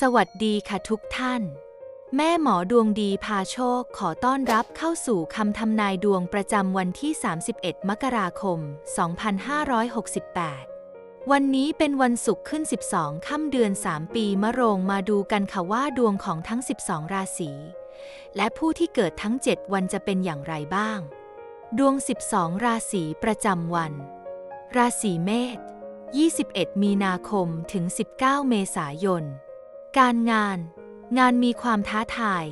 สวัสดีค่ะทุกท่าน แม่หมอดวงดีพาโชคขอต้อนรับเข้าสู่คำทำนายดวงประจำวันที่ 31 มกราคม 2568 วันนี้เป็นวันศุกร์ขึ้น 12 ค่ำเดือน 3 ปีมะโรงมาดูกันค่ะว่าดวงของทั้ง 12 ราศี และผู้ที่เกิดทั้ง 7 วันจะเป็นอย่างไรบ้าง ดวง 12 ราศีประจำวัน ราศีเมษ21 มีนาคมถึง 19 เมษายน การงาน งานมีความท้าทาย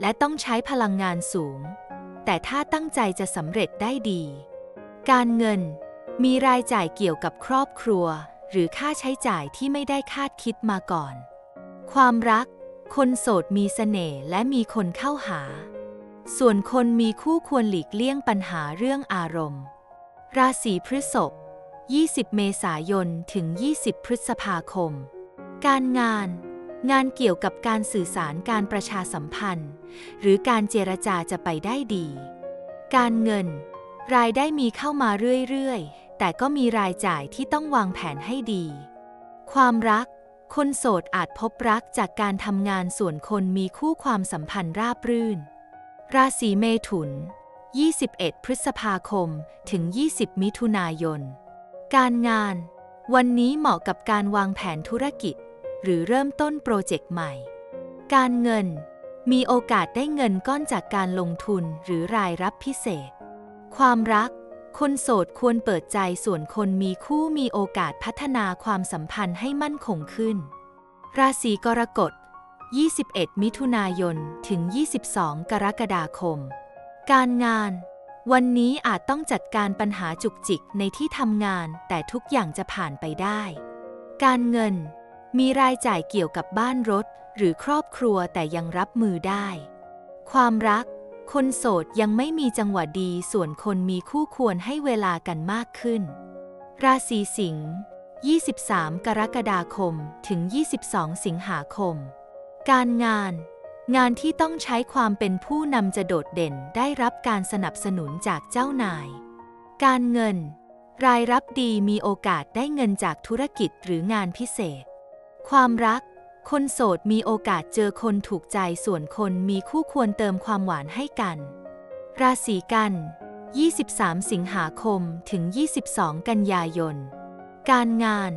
และต้องใช้พลังงานสูง แต่ถ้าตั้งใจจะสำเร็จได้ดี การเงิน มีรายจ่ายเกี่ยวกับครอบครัว หรือค่าใช้จ่ายที่ไม่ได้คาดคิดมาก่อน ความรัก คนโสดมีเสน่ห์และมีคนเข้าหา ส่วนคนมีคู่ควรหลีกเลี่ยงปัญหาเรื่องอารมณ์ ราศีพฤษภ20 เมษายน ถึง 20 พฤษภาคม การงาน งานเกี่ยวกับการสื่อสารการประชาสัมพันธ์ หรือการเจรจาจะไปได้ดี การเงิน รายได้มีเข้ามาเรื่อยๆ แต่ก็มีรายจ่ายที่ต้องวางแผนให้ดี ความรัก คนโสดอาจพบรักจากการทำงานส่วนคนมีคู่ความสัมพันธ์ราบรื่น ราศีเมถุน 21 พฤษภาคม ถึง 20 มิถุนายน การงาน วันนี้เหมาะกับการวางแผนธุรกิจ หรือเริ่มต้นโปรเจกต์ใหม่ การเงิน มีโอกาสได้เงินก้อนจากการลงทุนหรือรายรับพิเศษ ความรัก คนโสดควรเปิดใจส่วนคนมีคู่มีโอกาสพัฒนาความสัมพันธ์ให้มั่นคงขึ้น ราศีกรกฎ 21 มิถุนายน ถึง 22 กรกฎาคม การงาน วันนี้อาจต้องจัดการปัญหาจุกจิกในที่ทำงาน แต่ทุกอย่างจะผ่านไปได้ การเงิน มีรายจ่ายเกี่ยวกับบ้านรถ หรือครอบครัวแต่ยังรับมือได้ ความรัก คนโสดยังไม่มีจังหวะดีส่วนคนมีคู่ควรให้เวลากันมากขึ้น ราศีสิงห์23 กรกฎาคม ถึง 22 สิงหาคม การงาน งานที่ต้องใช้ความเป็นผู้นำจะโดดเด่นได้รับการสนับสนุนจากเจ้านาย การเงิน รายรับดีมีโอกาสได้เงินจากธุรกิจหรืองานพิเศษ ความรัก คนโสดมีโอกาสเจอคนถูกใจส่วนคนมีคู่ควรเติมความหวานให้กัน ราศีกัน 23 สิงหาคมถึง 22 กันยายน การงาน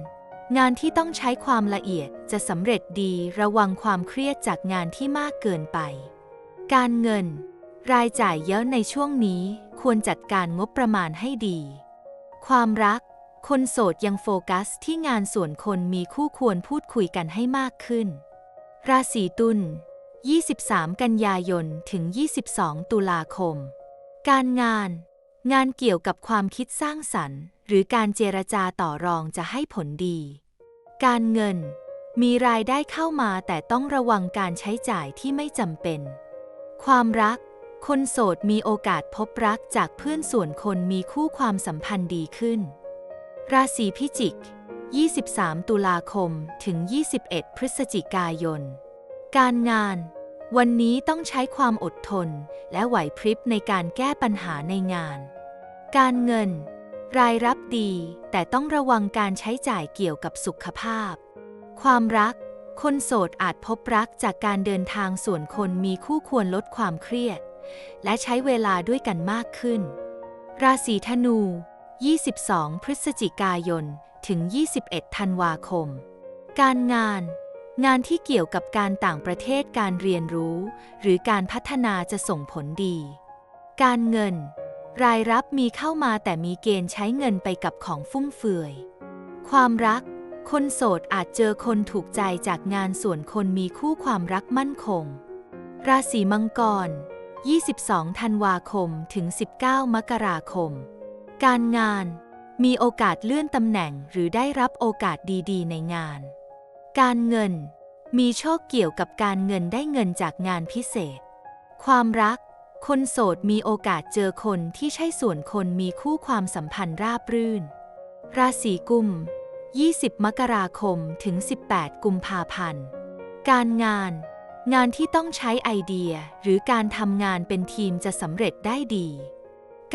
งานที่ต้องใช้ความละเอียดจะสำเร็จดีระวังความเครียดจากงานที่มากเกินไป การเงิน รายจ่ายเยอะในช่วงนี้ควรจัดการงบประมาณให้ดี ความรัก คนโสดยังโฟกัสที่งานส่วนคนมีคู่ควรพูดคุยกันให้มากขึ้น ราศีตุล 23 กันยายน ถึง 22 ตุลาคม การงาน งานเกี่ยวกับความคิดสร้างสรรค์ หรือการเจรจาต่อรองจะให้ผลดี การเงิน มีรายได้เข้ามาแต่ต้องระวังการใช้จ่ายที่ไม่จำเป็น ความรัก คนโสดมีโอกาสพบรักจากเพื่อนส่วนคนมีคู่ความสัมพันธ์ดีขึ้น ราศีพิจิก 23 ตุลาคม ถึง 21 พฤศจิกายน การงาน วันนี้ต้องใช้ความอดทน และไหวพริบในการแก้ปัญหาในงาน การเงิน รายรับดี แต่ต้องระวังการใช้จ่ายเกี่ยวกับสุขภาพ ความรัก คนโสดอาจพบรักจากการเดินทางส่วนคนมีคู่ควรลดความเครียด และใช้เวลาด้วยกันมากขึ้น ราศีธนู 22 พฤศจิกายน ถึง 21 ธันวาคม การงาน งานที่เกี่ยวกับการต่างประเทศการเรียนรู้ หรือการพัฒนาจะส่งผลดี การเงิน รายรับมีเข้ามาแต่มีเกณฑ์ใช้เงินไปกับของฟุ่มเฟือย ความรัก คนโสดอาจเจอคนถูกใจจากงานส่วนคนมีคู่ความรักมั่นคง ราศีมังกร 22 ธันวาคม ถึง 19 มกราคม การงาน มีโอกาสเลื่อนตำแหน่งหรือได้รับโอกาสดีๆ ในงาน การเงิน มีโชคเกี่ยวกับการเงินได้เงินจากงานพิเศษ ความรัก คนโสดมีโอกาสเจอคนที่ใช่ส่วนคนมีคู่ความสัมพันธ์ราบรื่น ราศีกุม 20 มกราคมถึง 18 กุมภาพันธ์ การงาน งานที่ต้องใช้ไอเดียหรือการทำงานเป็นทีมจะสำเร็จได้ดี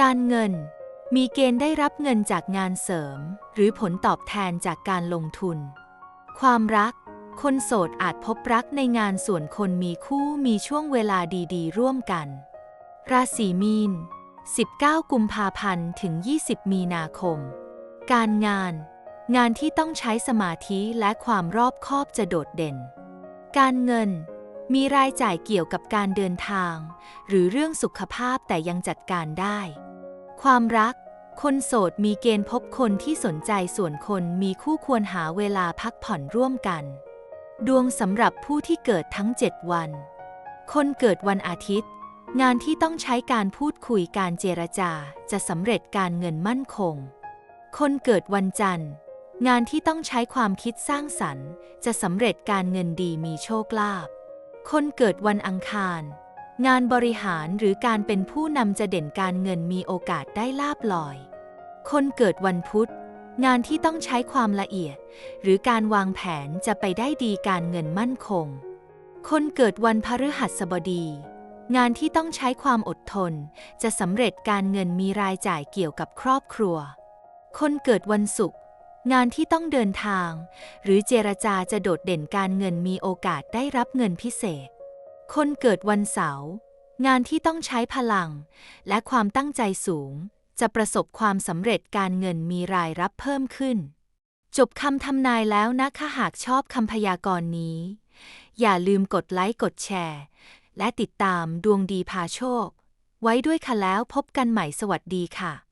การเงิน มีเกณฑ์ได้รับเงินจากงานเสริม หรือผลตอบแทนจากการลงทุน ความรัก คนโสดอาจพบรักในงานส่วนคนมีคู่มีช่วงเวลาดีๆ ร่วมกัน ราศีมีน 19 กุมภาพันธ์ถึง 20 มีนาคม การงาน งานที่ต้องใช้สมาธิและความรอบคอบจะโดดเด่น การเงินมีรายจ่ายเกี่ยวกับการเดินทาง หรือเรื่องสุขภาพแต่ยังจัดการได้ ความรัก คนโสดมีเกณฑ์พบคนที่สนใจส่วนคนมีคู่ควรหาเวลาพักผ่อนร่วมกัน ดวงสำหรับผู้ที่เกิดทั้ง 7 วัน คนเกิดวันอาทิตย์ งานที่ต้องใช้การพูดคุยการเจรจา จะสำเร็จการเงินมั่นคง คนเกิดวันจันทร์ งานที่ต้องใช้ความคิดสร้างสรรค์ จะสำเร็จการเงินดีมีโชคลาภคนเกิดวันอังคาร งานบริหารหรือการเป็นผู้นำจะเด่นการเงินมีโอกาสได้ลาบลอย คนเกิดวันพุธ งานที่ต้องใช้ความละเอียด หรือการวางแผนจะไปได้ดีการเงินมั่นคง คนเกิดวันพฤหัสบดี งานที่ต้องใช้ความอดทน จะสำเร็จการเงินมีรายจ่ายเกี่ยวกับครอบครัว คนเกิดวันศุกร์งานที่ต้องเดินทาง หรือเจรจาจะโดดเด่นการเงินมีโอกาสได้รับเงินพิเศษ คนเกิดวันเสาร์งานที่ต้องใช้พลัง และความตั้งใจสูง จะประสบความสำเร็จการเงินมีรายรับเพิ่มขึ้น จบคำทำนายแล้วนะคะหากชอบคำพยากรณ์นี้ อย่าลืมกดไลค์กดแชร์ และติดตามดวงดีพาโชค ไว้ด้วยค่ะแล้วพบกันใหม่สวัสดีค่ะ